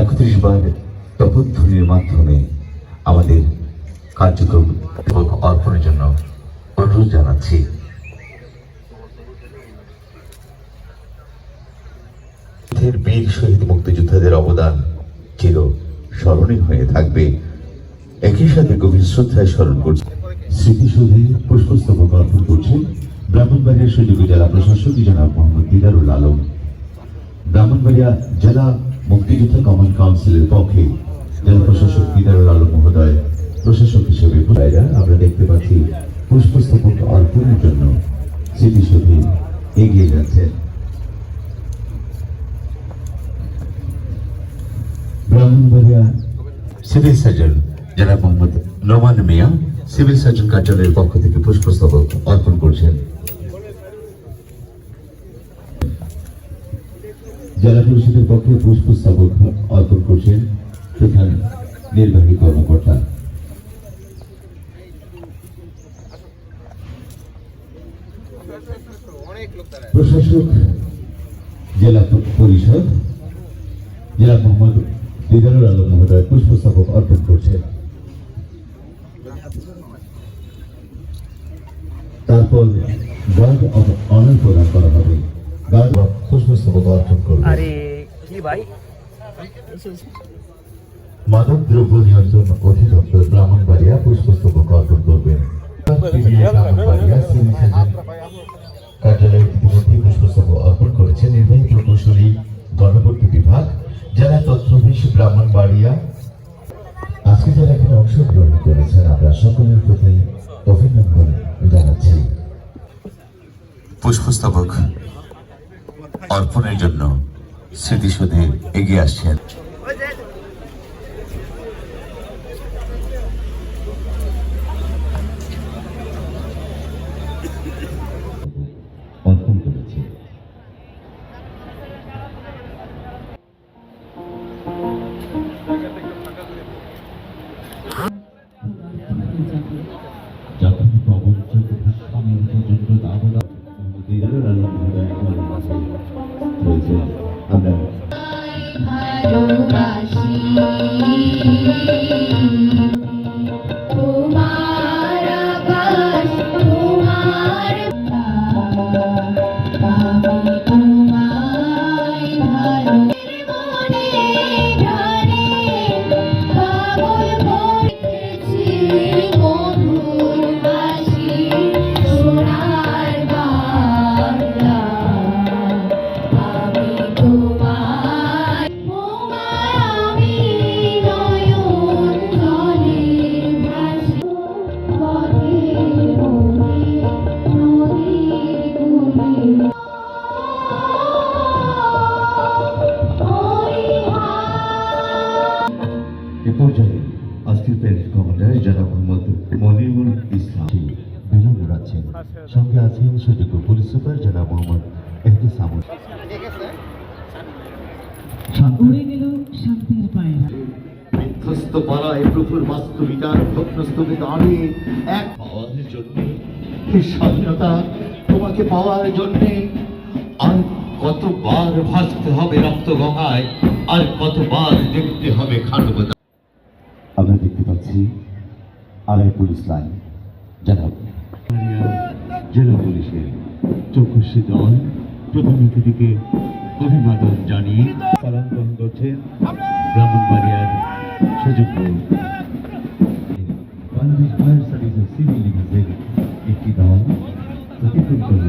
একত্রিশ বার তপধ্বনির মাধ্যমে আমাদের কার্যক্রম অর্পণের জন্য অনুরোধ জানাচ্ছি। বীর শহীদ মুক্তিযোদ্ধাদের অবদান চির স্মরণীয় হয়ে থাকবে। একই সাথে গভীর শ্রদ্ধায় স্মরণ করছে। স্মৃতিসৌধে পুষ্পস্তবক অর্পণ করছেন ব্রাহ্মণবাড়িয়া সুযোগী জেলা প্রশাসক জনাব মোহাম্মদ দিদারুল আলম। ব্রাহ্মণবাড়িয়া জেলা মুক্তিযোদ্ধা কমন কাউন্সিলের পক্ষে জেলা প্রশাসক দিদারুল আলম মহোদয়, প্রশাসক হিসেবে আমরা দেখতে পাচ্ছি পুষ্পস্তবক অর্পণের জন্য স্মৃতিসৌধে এগিয়ে যাচ্ছেন। ব্রাহ্মণবাড়িয়া সিভিল সার্জন জনাব মোহাম্মদ নোমান মিয়া, সিভিল সার্জন কার্যালয়ের পক্ষ থেকে পুষ্পস্তবক অর্পণ করছেন। জেলা পরিষদের পক্ষে পুষ্পস্তবক অর্পণ করছেন প্রধান নির্বাহী কর্মকর্তা। প্রশাসক, জেলা পরিষদ, জেলা মোহাম্মদ দিদারুল আলম মহোদয় পুষ্পস্তবক অর্পণ করছেন। তারপর গার্ড অফ অনার প্রদান করা হবে। গার্ড অফ পুষ্পস্তবক অর্পণ করবে আরে কি ভাই? মাদক দ্রব্য নিয়ন্ত্রণ অধিদপ্তর ব্রাহ্মণবাড়িয়া পুষ্পস্তবক অর্পণ করবেন কার্যালয়ে ইতিমধ্যে পুষ্পস্তবক অর্পণ করেছে নির্বাহী প্রকৌশলী গণপূর্তি বিভাগ জেলা তথ্য অফিস ব্রাহ্মণবাড়িয়া। আজকে যারা এখানে অংশগ্রহণ করেছেন আমরা সকলের প্রতি অভিনন্দন জানাচ্ছি। পুষ্পস্তবক। অর্পণের জন্য স্মৃতিসৌধে এগিয়ে আসছেন। রয়েছেন আমরা ভালোবাসি। পর্যায়ে আজকের প্যারেড কমান্ডার জনাব মোহাম্মদ মনিরুল ইসলাম বেলুন উড়াচ্ছেন সঙ্গে আছেন সুযোগ্য পুলিশ সুপার জনাব মোহাম্মদ এহতেসামুল উড়ে গেল শান্তির পায়রা। বিধ্বস্ত পাড়ায় প্রভুর বাস্তবিকার ভগ্নস্তবিত আমি এক পাওয়ার জন্য স্বাধীনতা তোমাকে পাওয়ার জন্যে আর কতবার ভাসতে হবে রক্ত গঙ্গায় আর কতবার দেখতে হবে খাটবতা আমরা দেখতে পাচ্ছি আড়াই পুলিশ লাইন। জনাব জেলা পুলিশের চৌকশি দল প্রধান অতিথিকে অভিবাদন জানিয়ে গ্রহণ করছেন ব্রাহ্মণবাড়িয়ার সুযোগ্য বাংলাদেশ ফায়ার সার্ভিসের সিভিল একটি দল অতিক্রম করল